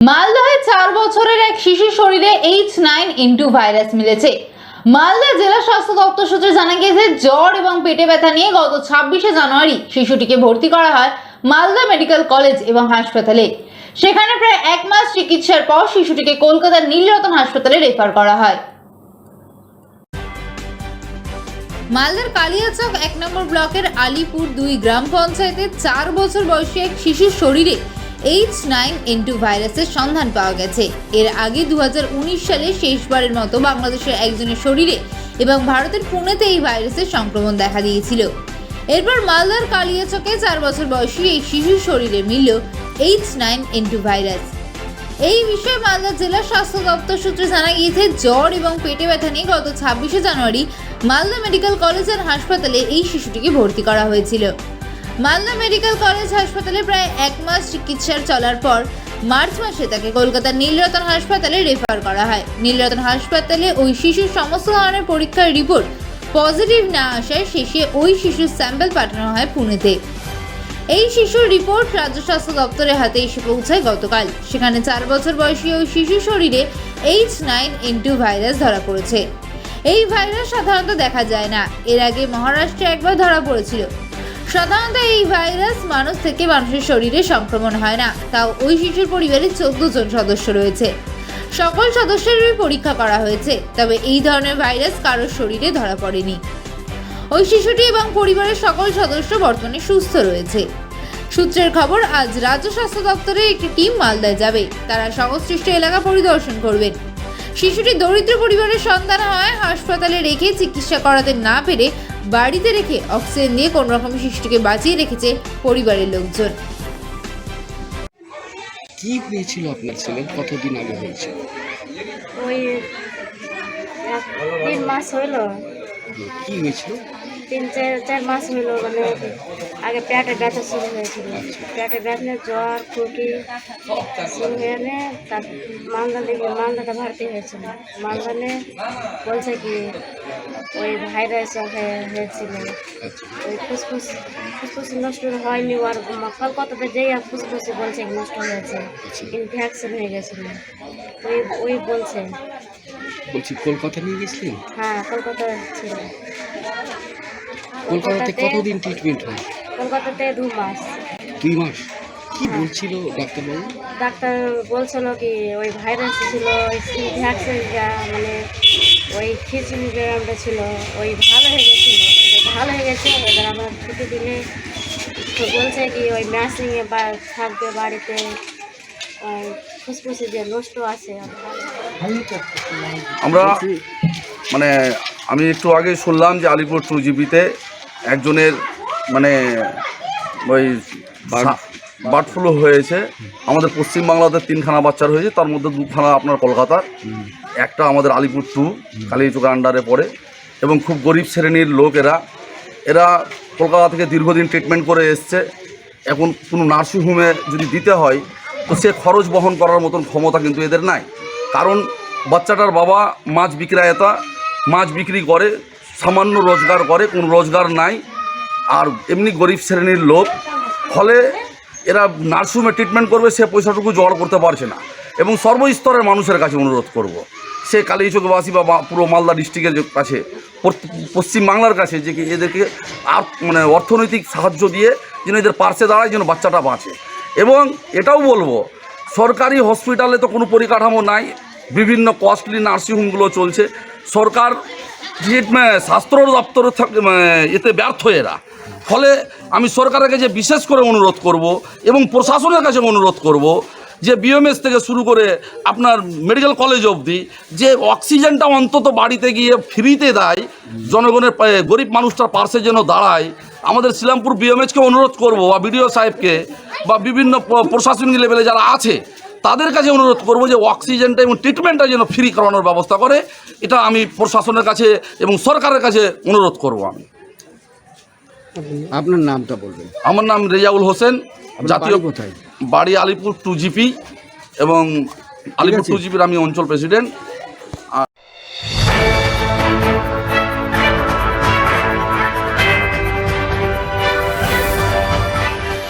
মালদহে চার বছরের এক শিশুর শরীরে এইচ নাইন ইন্টু ভাইরাস মিলেছে। মালদা জেলা স্বাস্থ্য দপ্তর সূত্রে জানা গিয়েছে, জ্বর এবং পেটে ব্যথা নিয়ে গত ছাব্বিশে জানুয়ারি শিশুটিকে ভর্তি করা হয় মালদা মেডিকেল কলেজ এবং হাসপাতালে। সেখানে প্রায় এক মাস চিকিৎসার পর শিশুটিকে কলকাতার নীলরতন হাসপাতালে রেফার করা হয়। মালদার কালিয়াচক এক নম্বর ব্লকের আলিপুর দুই গ্রাম পঞ্চায়েতের চার বছর বয়সী এক শিশুর শরীরে এইচ নাইন এন টু ভাইরাসের সন্ধান পাওয়া গেছে। এর আগে দু হাজার উনিশ সালে শেষবারের মতো বাংলাদেশের একজনের শরীরে এবং ভারতের পুনেতে এই ভাইরাসের সংক্রমণ দেখা দিয়েছিল। এরপর মালদার কালিয়াচকে চার বছর বয়সী এই শিশুর শরীরে মিলল H nine N two virus. এই বিষয়ে মালদা জেলা স্বাস্থ্য দপ্তর সূত্রে জানা গিয়েছে, জ্বর এবং পেটে ব্যথা নিয়ে গত ছাব্বিশে জানুয়ারি মালদা মেডিকেল কলেজ আর হাসপাতালে এই শিশুটিকে ভর্তি করা হয়েছিল। মালদা মেডিকেল কলেজ হাসপাতালে প্রায় এক মাস চিকিৎসার চলার পর মার্চ মাসে তাকে কলকাতার নীলরতন হাসপাতালে রেফার করা হয়। নীলরতন হাসপাতালে ওই শিশুর সমস্ত ধরনের পরীক্ষার রিপোর্ট পজিটিভ না আসায় শেষে ওই শিশুর স্যাম্পল পাঠানো হয় পুনেতে। এই শিশুর রিপোর্ট রাজ্য স্বাস্থ্য দপ্তরের হাতে এসে পৌঁছায় গতকাল। সেখানে চার বছর বয়সী ওই শিশুর শরীরে এইচ নাইন এন্টু ভাইরাস ধরা পড়েছে। এই ভাইরাস সাধারণত দেখা যায় না। এর আগে মহারাষ্ট্রে একবার ধরা পড়েছিল। সাধারণত এই ভাইরাস মানুষ থেকে মানুষের শরীরে সংক্রমণ হয় না। তাও ওই শিশুর পরিবারে চোদ্দ জন সদস্য রয়েছে। সকল সদস্যেরই পরীক্ষা করা হয়েছে, তবে এই ধরনের ভাইরাস কারোর শরীরে ধরা পড়েনি। ওই শিশুটি এবং পরিবারের সকল সদস্য বর্তমানে সুস্থ রয়েছে। সূত্রের খবর, আজ রাজ্য স্বাস্থ্য দপ্তরের একটি টিম মালদায় যাবে। তারা সংশ্লিষ্ট এলাকা পরিদর্শন করবেন। শিশুটি দরিদ্র পরিবারের সন্তান হয় হাসপাতালে রেখে চিকিৎসা করাতে না পেরে বাড়িতে রেখে অক্সিজেন নিয়ে কোন রকম শিশুটিকে বাঁচিয়ে রেখেছে পরিবারের লোকজন। কি হয়েছিল আপনার ছেলে কতদিন আগে হয়েছে? ওই এক তিন মাস হলো। কি হয়েছিল? তিন চার চার মাস হইল মানে আগে পেটে ব্যথা শুরু হয়েছিল। পেটে ব্যথা জ্বর খুঁটি শুরু হয়ে তার মালদা লেগে মালদাটা ভর্তি হয়েছিল। মালদানে বলছে কি ওই ভাইরাস হয়ে- হয়েছিল। ওই ফুসফুস ফুসফুস নষ্ট হয়নি আর কলকাতাতে যেই আর ফুসফুসে বলছে নষ্ট হয়েছে ইনফেকশন হয়ে গেছিল। ওই ওই বলছে। বলছি কলকাতা নিয়ে গেছিলেন? হ্যাঁ কলকাতা ছিল। কলকাতাতে কতদিন ট্রিটমেন্ট হয়? কলকাতাতে দু মাস। দুই মাস? কি বলছিল ডাক্তারবাবু? ডাক্তার বলছিল কি ওই ভাইরাস ছিল ভ্যাকসিন মানে ওই খিচুড়ি গ্রামটা ছিল ওই ভালো হয়ে গেছিল ভালো হয়ে গেছে এবার আমরা ছুটি দিলে তো বলছে কি ওই ম্যাসিংয়ে বা থাকবে বাড়িতে ওই ফুসফুসে যে নষ্ট আছে আমরা মানে আমি একটু আগে শুনলাম যে আলিপুর টু জিবিতে একজনের মানে ওই বার্ড ফ্লু হয়েছে। আমাদের পশ্চিমবাংলাতে তিনখানা বাচ্চার হয়েছে তার মধ্যে দুখানা আপনার কলকাতার। একটা আমাদের আলিপুর টু কালীচুকা আন্ডারে পড়ে। এবং খুব গরিব শ্রেণির লোক এরা। এরা কলকাতা থেকে দীর্ঘদিন ট্রিটমেন্ট করে এসছে। এখন কোনো নার্সিংহোমে যদি দিতে হয় তো সে খরচ বহন করার মতন ক্ষমতা কিন্তু এদের নাই। কারণ বাচ্চাটার বাবা মাছ বিক্রয়তা মাছ বিক্রি করে। সামান্য রোজগার করে, কোনো রোজগার নাই। আর এমনি গরিব শ্রেণির লোক, ফলে এরা নার্সিংহোমে ট্রিটমেন্ট করবে, সে পয়সাটুকু জোগাড় করতে পারছে না। এবং সর্বস্তরের মানুষের কাছে অনুরোধ করব। সে কালীচকবাসী বা পুরো মালদা ডিস্ট্রিক্টের কাছে পশ্চিমবাংলার কাছে, যে এদেরকে আর মানে অর্থনৈতিক সাহায্য দিয়ে যেন এদের পার্শ্বে দাঁড়ায়, যেন বাচ্চাটা বাঁচে। এবং এটাও বলব, সরকারি হসপিটালে তো কোনো পরিকাঠামো নাই, বিভিন্ন কস্টলি নার্সিংহোমগুলো চলছে। সরকার ট্রিটমেন্ট স্বাস্থ্য দপ্তর মানে এতে ব্যর্থ এরা। ফলে আমি সরকারের কাছে বিশেষ করে অনুরোধ করব এবং প্রশাসনের কাছে অনুরোধ করব যে বিএমএস থেকে শুরু করে আপনার মেডিকেল কলেজ অবধি যে, অক্সিজেনটা অন্তত বাড়িতে গিয়ে ফ্রিতে দেয়, জনগণের গরিব মানুষটার পার্শ্বে যেন দাঁড়ায়, আমাদের শিলামপুর বিএমএসকে অনুরোধ করব বা বিডিও সাহেবকে বা বিভিন্ন প্রশাসনিক লেভেলে যারা আছে তাদের কাছে অনুরোধ করব যে অক্সিজেনটা এবং ট্রিটমেন্টটা যেন ফ্রি করানোর ব্যবস্থা করে। এটা আমি প্রশাসনের কাছে এবং সরকারের কাছে অনুরোধ করব আমি। আপনার নামটা বলবেন। আমার নাম রেজাউল হোসেন জাতীয় কোথায়? বাড়ি আলিপুর টু জিপি এবং আলিপুর টু জিপির আমি অঞ্চল প্রেসিডেন্ট